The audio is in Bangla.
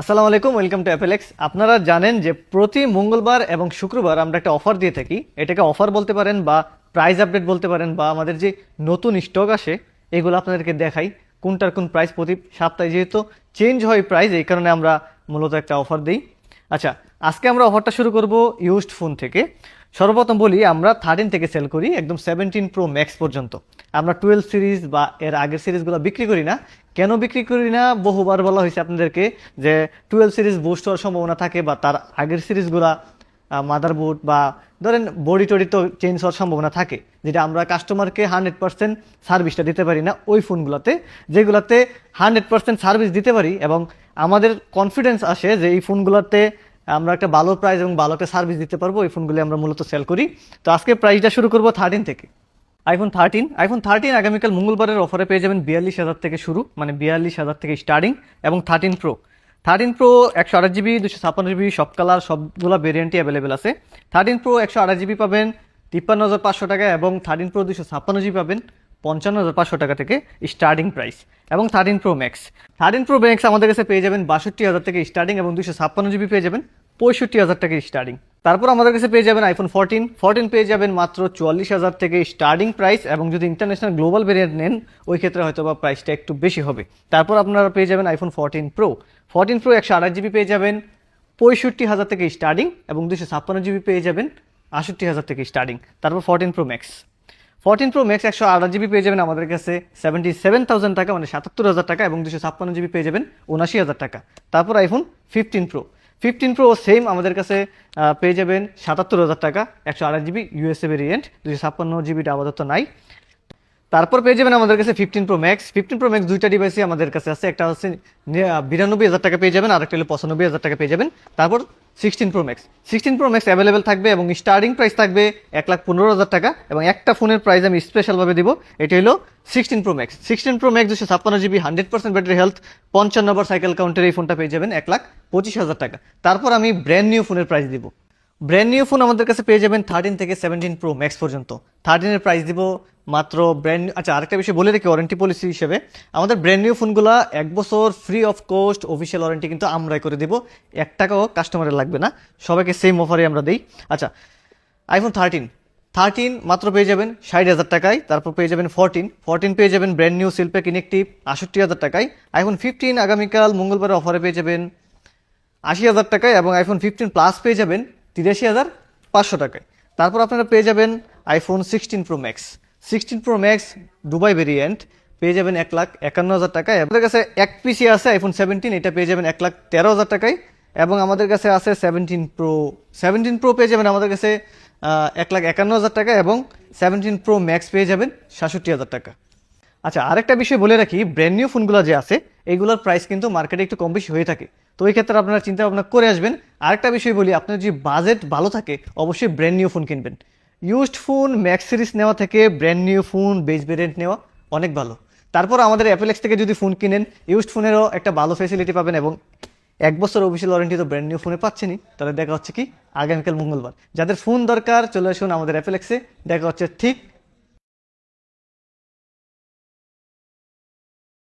আসসালামু আলাইকুম, ওয়েলকাম টু অ্যাপেলেক্স। আপনারা জানেন যে প্রতি মঙ্গলবার এবং শুক্রবার আমরা একটা অফার দিয়ে থাকি। এটাকে অফার বলতে পারেন বা প্রাইস আপডেট বলতে পারেন বা আমাদের যে নতুন স্টক আসে, এগুলো আপনাদেরকে দেখাই কোনটার কোন প্রাইস প্রতি সপ্তাহে। যেহেতু চেঞ্জ হয় প্রাইস, এই কারণে আমরা মূলত একটা অফার দিই। আচ্ছা আজকে আমরা অফারটা শুরু করব ইউজড ফোন থেকে। সর্বপ্রথম বলি, আমরা থার্টিন থেকে সেল করি, একদম সেভেন্টিন প্রো ম্যাক্স পর্যন্ত। আমরা টুয়েলভ সিরিজ বা এর আগের সিরিজগুলো বিক্রি করি না। কেন বিক্রি করি না? বহুবার বলা হয়েছে আপনাদেরকে যে টুয়েলভ সিরিজ বুস্ট হওয়ার সম্ভাবনা থাকে বা তার আগের সিরিজগুলা মাদারবোর্ড বা ধরেন বডি টডি তো চেঞ্জ হওয়ার সম্ভাবনা থাকে, যেটা আমরা কাস্টমারকে হান্ড্রেড পার্সেন্ট সার্ভিসটা দিতে পারি না ওই ফোনগুলোতে যেগুলোতে হান্ড্রেড পার্সেন্ট সার্ভিস দিতে পারি এবং আমাদের কনফিডেন্স আসে যে এই ফোনগুলোতে আমরা একটা ভালো প্রাইস এবং ভালো একটা সার্ভিস দিতে পারব এই ফোনগুলি আমরা মূলত সেল করি। তো আজকে প্রাইসটা শুরু করব থার্টিন থেকে। আইফোন থার্টিন আইফোন থার্টিন আগামীকাল মঙ্গলবারের অফারে পেয়ে যাবেন বিয়াল্লিশ হাজার থেকে শুরু মানে বিয়াল্লিশ হাজার থেকে স্টার্টিং এবং থার্টিন প্রো থার্টিন প্রো একশো আঠাশ জিবি দুশো ছাপ্পান্ন জিবি সব কালার সবগুলো ভেরিয়েন্টই অ্যাভেলেবেল আছে। থার্টিন প্রো একশো আঠাশ জিবি পাবেন, তিপ্পান্ন হাজার পাঁচশো টাকা এবং থার্টিন প্রো দুশো ছাপ্পান্ন জিবি পাবেন, পঞ্চান্ন হাজার পাঁচশো টাকা থেকে স্টার্টিং প্রাইস এবং thirteen pro max thirteen pro max আমাদের কাছে পেয়ে যাবেন বাষট্টি হাজার থেকে স্টার্টিং এবং দুশো ছাপ্পান্ন জিবি পেয়ে যাবেন, পঁয়ষট্টি হাজার টাকা স্টার্টিং তারপর আমাদের কাছে পেয়ে যাবেন আইফোন ফোরটিন ফোরটিন পেয়ে যাবেন মাত্র চুয়াল্লিশ হাজার থেকে স্টার্টিং প্রাইস এবং যদি ইন্টারন্যাশনাল গ্লোবাল ভেরিয়েন্ট নেন, ওই ক্ষেত্রে হয়তো বা প্রাইসটা একটু বেশি হবে। তারপর আপনারা পেয়ে যাবেন iPhone fourteen pro fourteen pro একশো আঠাশ জিবি পেয়ে যাবেন, পঁয়ষট্টি হাজার থেকে স্টার্টিং এবং দুশো ছাপ্পান্ন জিবি পেয়ে যাবেন আষট্টি হাজার থেকে স্টার্টিং তারপর fourteen pro max fourteen pro max একশো আঠাশ জিবি পেয়ে যাবেন আমাদের কাছে সেভেন্টি সেভেন থাউজেন্ড টাকা মানে সাতাত্তর হাজার টাকা এবং দুশো ছাপ্পান্ন জিবি পেয়ে যাবেন উনাশি হাজার টাকা। তারপর iPhone fifteen pro fifteen pro same আমাদের কাছে পেয়ে যাবেন সাতাত্তর হাজার টাকা, একশো আড়াই জিবি ইউএসএ ভেরিয়েন্ট দুশো ছাপ্পান্ন জিবিটা আপাতত নাই। তারপর পেয়ে যাবেন আমাদের কাছে fifteen pro max fifteen pro max দুইটা ডিভাইসই আমাদের কাছে আছে। একটা হচ্ছে বিরানব্বই হাজার টাকা পেয়ে যাবেন আর একটা হলো পঁচানব্বই হাজার টাকা পেয়ে যাবেন। তারপর sixteen pro max sixteen pro max available থাকবে এবং স্টার্টিং প্রাইস থাকবে এক লাখ পনেরো হাজার টাকা এবং একটা ফোনের প্রাইস আমি স্পেশালভাবে দিব। এটি হলো sixteen pro max sixteen pro max দুশো ছাপ্পান্ন GB hundred percent battery health পঞ্চান্ন বার সাইকেল কাউন্টের এই ফোনটা পেয়ে যাবেন এক লাখ পঁচিশ হাজার টাকা। তারপর আমি ব্র্যান্ড নিউ ফোনের প্রাইস দিব। ব্র্যান্ড নিউ ফোন আমাদের কাছে পেয়ে যাবেন থার্টিন থেকে সেভেন্টিন প্রো ম্যাক্স পর্যন্ত। থার্টিনের প্রাইস দিব মাত্র ব্র্যান্ড আচ্ছা আরেকটা বিষয় বলে রেখে ওয়ারেন্টি পলিসি হিসেবে, আমাদের ব্র্যান্ড নিউ ফোনগুলো এক বছর free of cost official warranty কিন্তু আমরাই করে দিব। এক টাকাও কাস্টমারের লাগবে না। সবাইকে সেম অফারে আমরা দিই। আচ্ছা আইফোন থার্টিন থার্টিন মাত্র পেয়ে যাবেন ষাট হাজার টাকায়, তারপর পেয়ে যাবেন ফোরটিন ফোরটিন পেয়ে যাবেন ব্র্যান্ড নিউ শিল্পে কিনেকটিভ আষট্টি হাজার টাকায়। আইফোন ফিফটিন আগামীকাল মঙ্গলবারে অফারে পেয়ে যাবেন আশি হাজার টাকায় এবং আইফোন ফিফটিন প্লাস পেয়ে যাবেন তিরাশি হাজার পাঁচশো টাকায়। তারপর আপনারা পেয়ে যাবেন iPhone sixteen pro max sixteen pro max Dubai variant পেয়ে যাবেন এক লাখ একান্ন হাজার টাকায়। আমাদের কাছে এক পিসি আছে আইফোন সেভেন্টিন এটা পেয়ে যাবেন এক লাখ তেরো হাজার টাকায়। এবং আমাদের কাছে আছে সেভেন্টিন প্রো সেভেন্টিন প্রো পেয়ে যাবেন আমাদের কাছে এক লাখ একান্ন হাজার টাকা এবং সেভেন্টিন প্রো ম্যাক্স পেয়ে যাবেন সাতষট্টি হাজার টাকা। আচ্ছা আরেকটা বিষয় বলে রাখি ব্র্যান্ড নিউ ফোনগুলো যে আছে এইগুলোর প্রাইস কিন্তু মার্কেটে একটু কম বেশি হয়ে থাকে। তো এই ক্ষেত্রে আপনারা চিন্তা ভাবনা করে আসবেন। আরেকটা বিষয় বলি, আপনার যদি বাজেট ভালো থাকে, অবশ্যই ব্র্যান্ড নিউ ফোন কিনবেন। ইউজড ফোন ম্যাক্স সিরিজ নেওয়া থেকে brand new phone base variant নেওয়া অনেক ভালো। তারপর আমাদের অ্যাপেলেক্স থেকে যদি ফোন কিনেন ইউজড ফোনেরও একটা ভালো ফেসিলিটি পাবেন এবং এক বছর অফিসিয়াল ওয়ারেন্টি তো ব্র্যান্ড নিউ ফোনে পাচ্ছেনই। তাহলে দেখা হচ্ছে কি? আগামীকাল মঙ্গলবার। যাদের ফোন দরকার, চলে আসুন আমাদের অ্যাপেলেক্সে দেখা হচ্ছে ঠিক